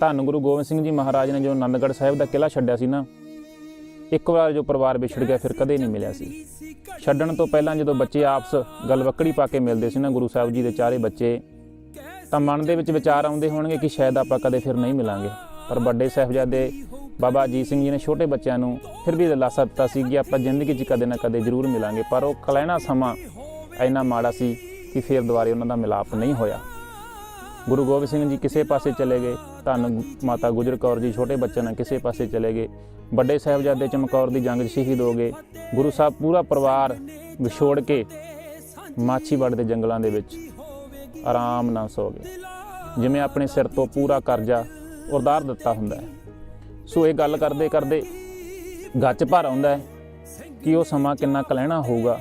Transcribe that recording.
ਧੰਨ ਗੁਰੂ ਗੋਬਿੰਦ ਸਿੰਘ ਜੀ ਮਹਾਰਾਜ ਨੇ ਜੋ ਆਨੰਦਗੜ੍ਹ ਸਾਹਿਬ ਦਾ ਕਿਲ੍ਹਾ ਛੱਡਿਆ ਸੀ ਨਾ, ਇੱਕ ਵਾਰ ਜੋ ਪਰਿਵਾਰ ਵਿਛੜ ਗਿਆ ਫਿਰ ਕਦੇ ਨਹੀਂ ਮਿਲਿਆ ਸੀ। ਛੱਡਣ ਤੋਂ ਪਹਿਲਾਂ ਜਦੋਂ ਬੱਚੇ ਆਪਸ ਗਲਵੱਕੜੀ ਪਾ ਕੇ ਮਿਲਦੇ ਸੀ ਨਾ ਗੁਰੂ ਸਾਹਿਬ ਜੀ ਦੇ ਚਾਰੇ ਬੱਚੇ, ਤਾਂ ਮਨ ਦੇ ਵਿੱਚ ਵਿਚਾਰ ਆਉਂਦੇ ਹੋਣਗੇ ਕਿ ਸ਼ਾਇਦ ਆਪਾਂ ਕਦੇ ਫਿਰ ਨਹੀਂ ਮਿਲਾਂਗੇ। ਪਰ ਵੱਡੇ ਸਾਹਿਬਜ਼ਾਦੇ ਬਾਬਾ ਅਜੀਤ ਸਿੰਘ ਜੀ ਨੇ ਛੋਟੇ ਬੱਚਿਆਂ ਨੂੰ ਫਿਰ ਵੀ ਦਿਲਾਸਾ ਦਿੱਤਾ ਸੀ ਕਿ ਆਪਾਂ ਜ਼ਿੰਦਗੀ 'ਚ ਕਦੇ ਨਾ ਕਦੇ ਜ਼ਰੂਰ ਮਿਲਾਂਗੇ। ਪਰ ਉਹ ਕਲੈਣਾ ਸਮਾਂ ਇੰਨਾ ਮਾੜਾ ਸੀ ਕਿ ਫਿਰ ਦੁਬਾਰੇ ਉਹਨਾਂ ਦਾ ਮਿਲਾਪ ਨਹੀਂ ਹੋਇਆ। ਗੁਰੂ ਗੋਬਿੰਦ ਸਿੰਘ ਜੀ ਕਿਸੇ ਪਾਸੇ ਚਲੇ ਗਏ, ਧੰਨ ਮਾਤਾ ਗੁਜਰ ਕੌਰ ਜੀ, ਛੋਟੇ ਬੱਚਿਆਂ ਨਾਲ ਕਿਸੇ ਪਾਸੇ ਚਲੇ ਗਏ। ਵੱਡੇ ਸਾਹਿਬਜ਼ਾਦੇ ਚਮਕੌਰ ਦੀ ਜੰਗ 'ਚ ਸ਼ਹੀਦ ਹੋ ਗਏ। ਗੁਰੂ ਸਾਹਿਬ ਪੂਰਾ ਪਰਿਵਾਰ ਵਿਛੋੜ ਕੇ ਮਾਛੀਵਾੜ ਦੇ ਜੰਗਲਾਂ ਦੇ ਵਿੱਚ ਆਰਾਮ ਨਾਲ ਸੋ ਗਏ। ਜਿਵੇਂ ਆਪਣੇ ਸਿਰ ਤੋਂ ਪੂਰਾ ਕਰਜ਼ਾ ਉਤਾਰ ਦਿੱਤਾ ਹੁੰਦਾ ਹੈ। ਸੋ ਇਹ ਗੱਲ ਕਰਦੇ ਕਰਦੇ ਗੱਚ ਭਰ ਆਉਂਦਾ ਹੈ ਕਿ ਉਹ ਸਮਾਂ ਕਿੰਨਾ ਕਲਹਿਣਾ ਹੋਊਗਾ।